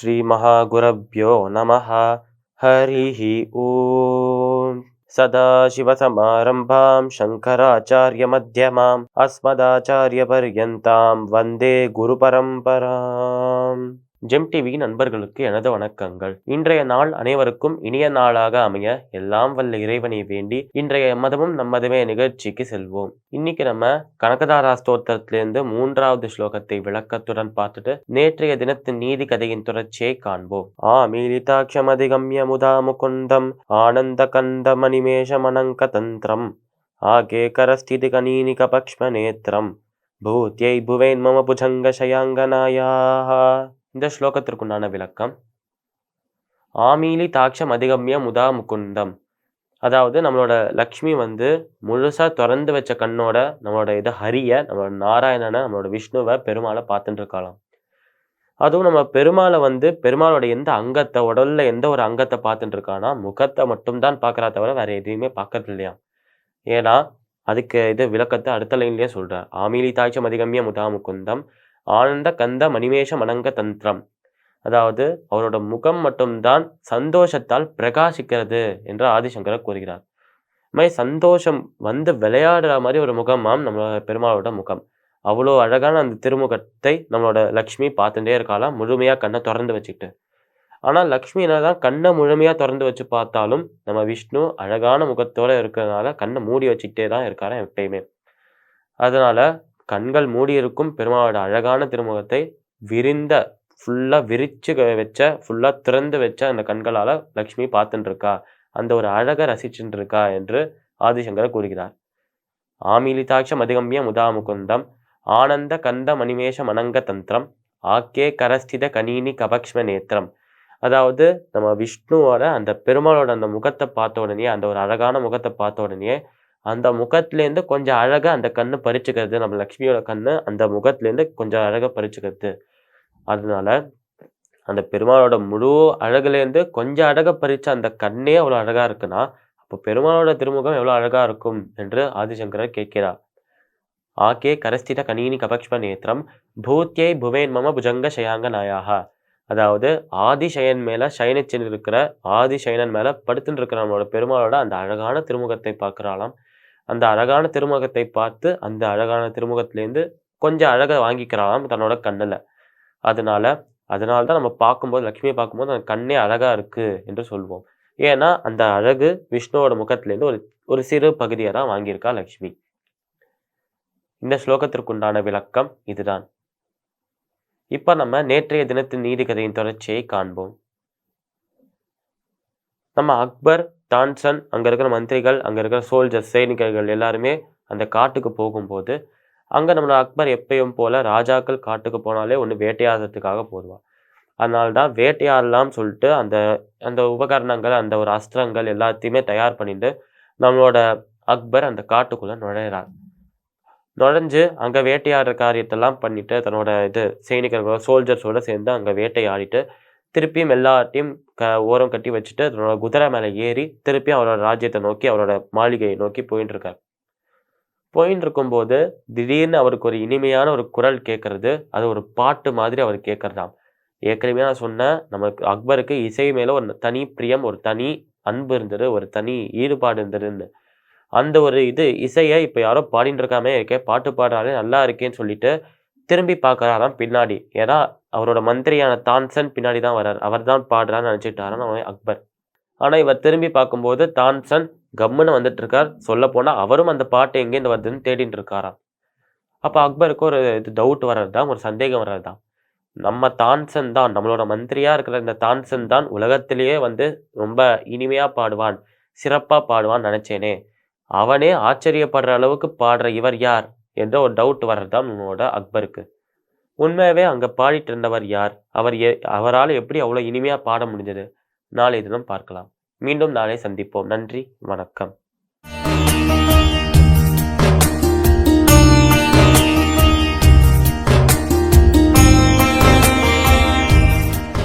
श्री श्रीमहागुरभ्यो नमः। हरिः ॐ। सदाशिवसमारम्भां शङ्कराचार्यमध्यमाम् अस्मदाचार्यपर्यन्तां वंदे गुरुपरम्पराम्। ஜெம் டிவி நண்பர்களுக்கு எனது வணக்கங்கள். இன்றைய நாள் அனைவருக்கும் இனிய நாளாக அமைய எல்லாம் வல்ல இறைவனை வேண்டி இன்றைய மதமும் நம்மதுமே நிகழ்ச்சிக்கு செல்வோம். இன்னைக்கு நம்ம கனகதாரா ஸ்தோத்திரத்திலிருந்து மூன்றாவது ஸ்லோகத்தை விளக்கத்துடன் பார்த்துட்டு நேற்றைய தினத்தின் நீதி கதையின் தொடர்ச்சியை காண்போம். ஆ மீலிதாட்சமதிகம்ய முதா முகுந்தம் ஆனந்த கந்த மணிமேஷ மணங்க தந்திரம் ஆகே கரஸ்திதி கனீனிக பக்ஷ்ம நேத்திரம் பூத்யை புவேன் மம புஜங்க சயாங்கனாயாக இந்த ஸ்லோகத்திற்குண்டான விளக்கம். ஆமீலி தாட்சம் அதிகம்ய முதா முகுந்தம். அதாவது நம்மளோட லக்ஷ்மி வந்து முழுசா திறந்து வச்ச கண்ணோட நம்மளோட இதை ஹரிய நம்மளோட நாராயணனை நம்மளோட விஷ்ணுவை பெருமாளை பார்த்துட்டு இருக்கலாம் அதுவும் நம்ம பெருமாளை வந்து பெருமாளோட எந்த அங்கத்தை உடல்ல எந்த ஒரு அங்கத்தை பார்த்துட்டு இருக்கானா முகத்தை மட்டும்தான் பார்க்குறா தவிர வேற எதையுமே பார்க்கறது இல்லையா ஏன்னா அதுக்கு இது விளக்கத்தை அடுத்த லைன்லயே சொல்கிறார் ஆமீலி தாய்ச்சம் அதிகமிய முதா முகுந்தம். ஆனந்த கந்த மணிமேஷ மணங்க தந்திரம். அதாவது அவரோட முகம் மட்டும்தான் சந்தோஷத்தால் பிரகாசிக்கிறது என்று ஆதிசங்கரர் கூறுகிறார். இது மாதிரி சந்தோஷம் வந்து விளையாடுற மாதிரி ஒரு முகமாம் நம்மளோட பெருமாளோட முகம். அவ்வளோ அழகான அந்த திருமுகத்தை நம்மளோட லக்ஷ்மி பார்த்துட்டே இருக்காளாம் முழுமையாக கண்ணை திறந்து வச்சுக்கிட்டு. ஆனால் லக்ஷ்மி என்னதான் கண்ணை முழுமையாக திறந்து வச்சு பார்த்தாலும் நம்ம விஷ்ணு அழகான முகத்தோடு இருக்கிறதுனால கண்ணை மூடி வச்சுக்கிட்டே தான் இருக்காராம் எப்பயுமே. அதனால கண்கள் மூடியிருக்கும் பெருமாளோட அழகான திருமுகத்தை விரிந்த ஃபுல்லாக விரிச்சு வச்ச ஃபுல்லாக திறந்து வச்ச அந்த கண்களால் லக்ஷ்மி பார்த்துட்டுருக்கா அந்த ஒரு அழகை ரசிச்சுட்டு இருக்கா என்று ஆதிசங்கர் கூறுகிறார். ஆமிலிதாட்ச மதிகம்பிய முதாமுகுந்தம் ஆனந்த கந்த மணிமேஷ மணங்க தந்திரம் ஆக்கே கரஸ்தித கணினி கபக்ஷ்ம நேத்திரம். அதாவது நம்ம விஷ்ணுவோட அந்த பெருமாளோட அந்த முகத்தை பார்த்த உடனே அந்த ஒரு அழகான முகத்தை பார்த்த உடனே அந்த முகத்துலேருந்து கொஞ்சம் அழகாக அந்த கண்ணு பறிச்சுக்கிறது நம்ம லக்ஷ்மியோட கண்ணு அந்த முகத்துலேருந்து கொஞ்சம் அழகாக பறிச்சுக்கிறது. அதனால அந்த பெருமாளோட முழு அழகுலேருந்து கொஞ்சம் அழகை பறிச்ச அந்த கண்ணே அவ்வளோ அழகாக இருக்குன்னா அப்போ பெருமாளோட திருமுகம் எவ்வளோ அழகாக இருக்கும் என்று ஆதிசங்கரர் கேட்கிறார். ஆகே கரஸ்தித கணினி கபக்ஷ்ம நேத்திரம் பூத்தியை புவேன் மம புஜங்க சயாங்க நாயாக அதாவது ஆதிசயன் மேலே சயனிச்சின் இருக்கிற ஆதிசயனன் மேலே படுத்துன்னு இருக்கிற நம்மளோட பெருமாளோட அந்த அழகான திருமுகத்தை பார்க்கறாளாம். அந்த அழகான திருமுகத்தை பார்த்து அந்த அழகான திருமுகத்திலேருந்து கொஞ்சம் அழகை வாங்கிக்கிறாளாம் தன்னோட கண்ணில். அதனால அதனால தான் நம்ம பார்க்கும்போது லக்ஷ்மியை பார்க்கும்போது அந்த கண்ணே அழகாக இருக்குது என்று சொல்வோம். ஏன்னா அந்த அழகு விஷ்ணுவோட முகத்திலேருந்து ஒரு ஒரு சிறு பகுதியை தான் வாங்கியிருக்கா லக்ஷ்மி. இந்த ஸ்லோகத்திற்குண்டான விளக்கம் இதுதான். இப்போ நம்ம நேற்றைய தினத்தின் நீதிக்கதையின் தொடர்ச்சியை காண்போம். நம்ம அக்பர் தான்சன் அங்கே இருக்கிற மந்திரிகள் அங்கே இருக்கிற சோல்ஜர்ஸ் சைனிகர்கள் எல்லாருமே அந்த காட்டுக்கு போகும்போது அங்கே நம்மளோட அக்பர் எப்பயும் போல ராஜாக்கள் காட்டுக்கு போனாலே ஒன்று வேட்டையாடுறதுக்காக போடுவான் அதனால தான் வேட்டையாடலாம் சொல்லிட்டு அந்த அந்த உபகரணங்கள் அந்த ஒரு அஸ்திரங்கள் எல்லாத்தையுமே தயார் பண்ணிட்டு நம்மளோட அக்பர் அந்த காட்டுக்குள்ளே நுழையிறார். நுழைஞ்சு அங்கே வேட்டையாடுற காரியத்தெல்லாம் பண்ணிட்டு தன்னோட இது சைனிகர்களோட சோல்ஜர்ஸோட சேர்ந்து அங்கே வேட்டையாடிட்டு திருப்பியும் எல்லாத்தையும் க ஓரம் கட்டி வச்சுட்டு அதனோட குதிரை மேலே ஏறி திருப்பியும் அவரோட ராஜ்யத்தை நோக்கி அவரோட மாளிகையை நோக்கி போயின்னு இருக்கார் போயின்னு இருக்கும்போது திடீர்னு அவருக்கு ஒரு இனிமையான ஒரு குரல் கேட்கறது அது ஒரு பாட்டு மாதிரி அவர் கேட்கறதாம் ஏற்கனவே நான் சொன்னேன் நமக்கு அக்பருக்கு இசை மேலே ஒரு தனி பிரியம் ஒரு தனி அன்பு இருந்தது ஒரு தனி ஈடுபாடு இருந்ததுன்னு. அந்த ஒரு இது இசையை இப்போ யாரோ பாடிட்டு இருக்காமே இருக்கே பாட்டு பாடுறாலே நல்லா இருக்கேன்னு சொல்லிட்டு திரும்பி பார்க்குறாராம் பின்னாடி. ஏதா அவரோட மந்திரியான தான்சன் பின்னாடி தான் வர்றார். அவர் தான் பாடுறான்னு நினச்சிட்டாரான் அவன் அக்பர். ஆனால் இவர் திரும்பி பார்க்கும்போது தான்சன் கம்முன்னு வந்துட்டு இருக்கார் சொல்ல போனால் அவரும் அந்த பாட்டு எங்கேருந்து வருதுன்னு தேடிட்டு இருக்காராம். அப்போ அக்பருக்கு ஒரு இது டவுட் வர்றது தான் ஒரு சந்தேகம் வர்றது தான் நம்ம தான்சன் தான் நம்மளோட மந்திரியாக இருக்கிற இந்த தான்சன் தான் உலகத்திலேயே வந்து ரொம்ப இனிமையாக பாடுவான் சிறப்பாக பாடுவான்னு நினச்சேனே. அவனே ஆச்சரியப்படுற அளவுக்கு பாடுற இவர் யார்? என்ற ஒரு டவுட் வர்றதுதான் உன்னோட நம்மளோட அக்பருக்கு. உண்மையாவே அங்க பாடிட்டு இருந்தவர் யார்? அவர் எ அவரால் எப்படி அவ்வளோ இனிமையா பாட முடிஞ்சது? நாளை தினம் பார்க்கலாம். மீண்டும் நாளை சந்திப்போம். நன்றி. வணக்கம்.